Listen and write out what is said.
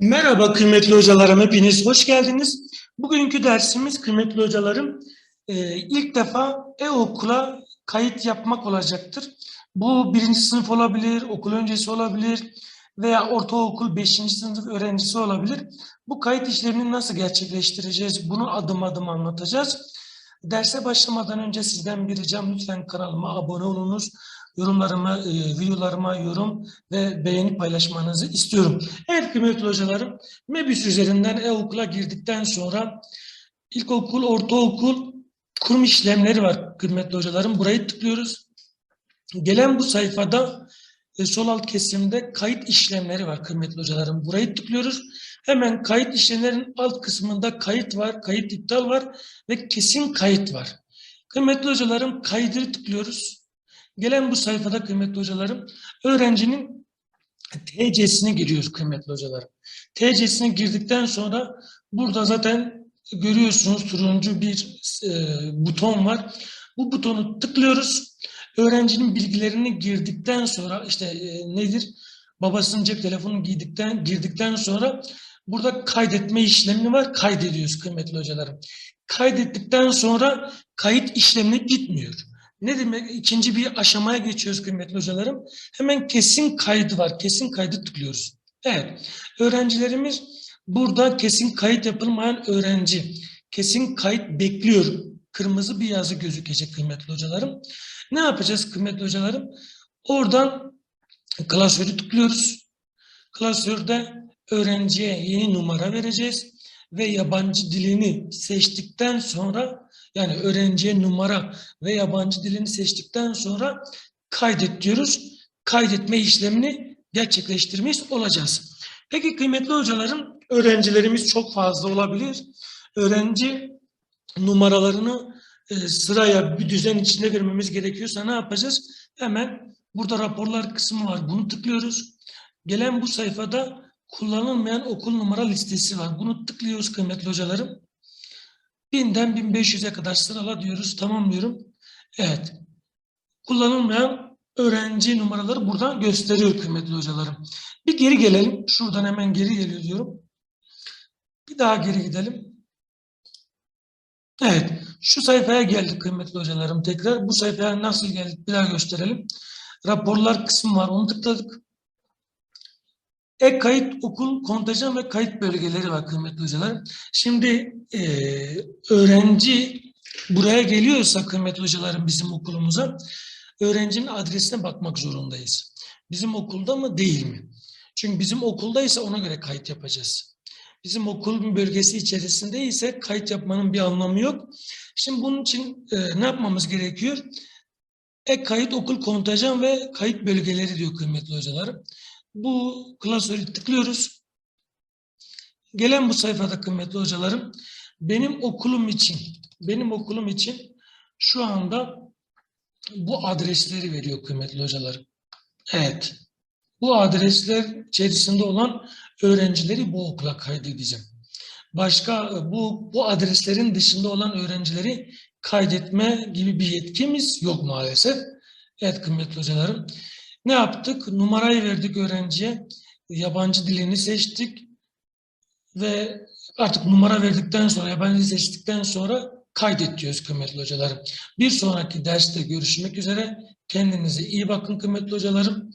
Merhaba kıymetli hocalarım, hepiniz hoş geldiniz. Bugünkü dersimiz kıymetli hocalarım e, ilk defa e-okula kayıt yapmak olacaktır. Bu birinci sınıf olabilir, okul öncesi olabilir veya ortaokul beşinci sınıf öğrencisi olabilir. Bu kayıt işlemini nasıl gerçekleştireceğiz bunu adım adım anlatacağız. Derse başlamadan önce sizden bir ricam lütfen kanalıma abone olunuz. Yorumlarıma, e, videolarıma yorum ve beğeni paylaşmanızı istiyorum. Evet kıymetli hocalarım, MEBİS üzerinden e-okula girdikten sonra ilkokul, ortaokul kurum işlemleri var kıymetli hocalarım. Burayı tıklıyoruz. Gelen bu sayfada e, sol alt kesimde kayıt işlemleri var kıymetli hocalarım. Burayı tıklıyoruz. Hemen kayıt işlemlerin alt kısmında kayıt var, kayıt iptal var ve kesin kayıt var. Kıymetli hocalarım kaydı tıklıyoruz. Gelen bu sayfada kıymetli hocalarım öğrencinin TC'sini giriyoruz kıymetli hocalarım. TC'sini girdikten sonra burada zaten görüyorsunuz turuncu bir e, buton var. Bu butonu tıklıyoruz. Öğrencinin bilgilerini girdikten sonra işte e, nedir? Babasının cep telefonunu giydikten, girdikten sonra burada kaydetme işlemi var. Kaydediyoruz kıymetli hocalarım. Kaydettikten sonra kayıt işlemine gitmiyor. Ne demek? İkinci bir aşamaya geçiyoruz kıymetli hocalarım. Hemen kesin kaydı var. Kesin kaydı tıklıyoruz. Evet. Öğrencilerimiz burada kesin kayıt yapılmayan öğrenci. Kesin kayıt bekliyor. Kırmızı bir yazı gözükecek kıymetli hocalarım. Ne yapacağız kıymetli hocalarım? Oradan klasörü tıklıyoruz. Klasörde öğrenciye yeni numara vereceğiz ve yabancı dilini seçtikten sonra yani öğrenciye numara ve yabancı dilini seçtikten sonra kaydet diyoruz. Kaydetme işlemini gerçekleştirmiş olacağız. Peki kıymetli hocalarım öğrencilerimiz çok fazla olabilir. Öğrenci numaralarını e, sıraya bir düzen içinde vermemiz gerekiyorsa ne yapacağız? Hemen burada raporlar kısmı var. Bunu tıklıyoruz. Gelen bu sayfada kullanılmayan okul numara listesi var. Bunu tıklıyoruz kıymetli hocalarım. 1000'den 1500'e kadar sırala diyoruz. Tamamlıyorum. Evet. Kullanılmayan öğrenci numaraları buradan gösteriyor kıymetli hocalarım. Bir geri gelelim. Şuradan hemen geri geliyor diyorum. Bir daha geri gidelim. Evet. Şu sayfaya geldik kıymetli hocalarım tekrar. Bu sayfaya nasıl geldik bir daha gösterelim. Raporlar kısmı var. Onu tıkladık. E-kayıt okul kontenjan ve kayıt bölgeleri var kıymetli hocalar. Şimdi e, öğrenci buraya geliyorsa kıymetli hocalarım bizim okulumuza öğrencinin adresine bakmak zorundayız. Bizim okulda mı değil mi? Çünkü bizim okuldaysa ona göre kayıt yapacağız. Bizim okulun bölgesi içerisinde ise kayıt yapmanın bir anlamı yok. Şimdi bunun için e, ne yapmamız gerekiyor? E-kayıt okul kontenjan ve kayıt bölgeleri diyor kıymetli hocalarım. Bu klasörü tıklıyoruz. Gelen bu sayfada kıymetli hocalarım benim okulum için benim okulum için şu anda bu adresleri veriyor kıymetli hocalarım. Evet. Bu adresler içerisinde olan öğrencileri bu okula kaydedeceğim. Başka bu bu adreslerin dışında olan öğrencileri kaydetme gibi bir yetkimiz yok maalesef. Evet kıymetli hocalarım. Ne yaptık? Numarayı verdik öğrenciye. Yabancı dilini seçtik. Ve artık numara verdikten sonra, yabancı seçtikten sonra kaydet diyoruz kıymetli hocalarım. Bir sonraki derste görüşmek üzere. Kendinize iyi bakın kıymetli hocalarım.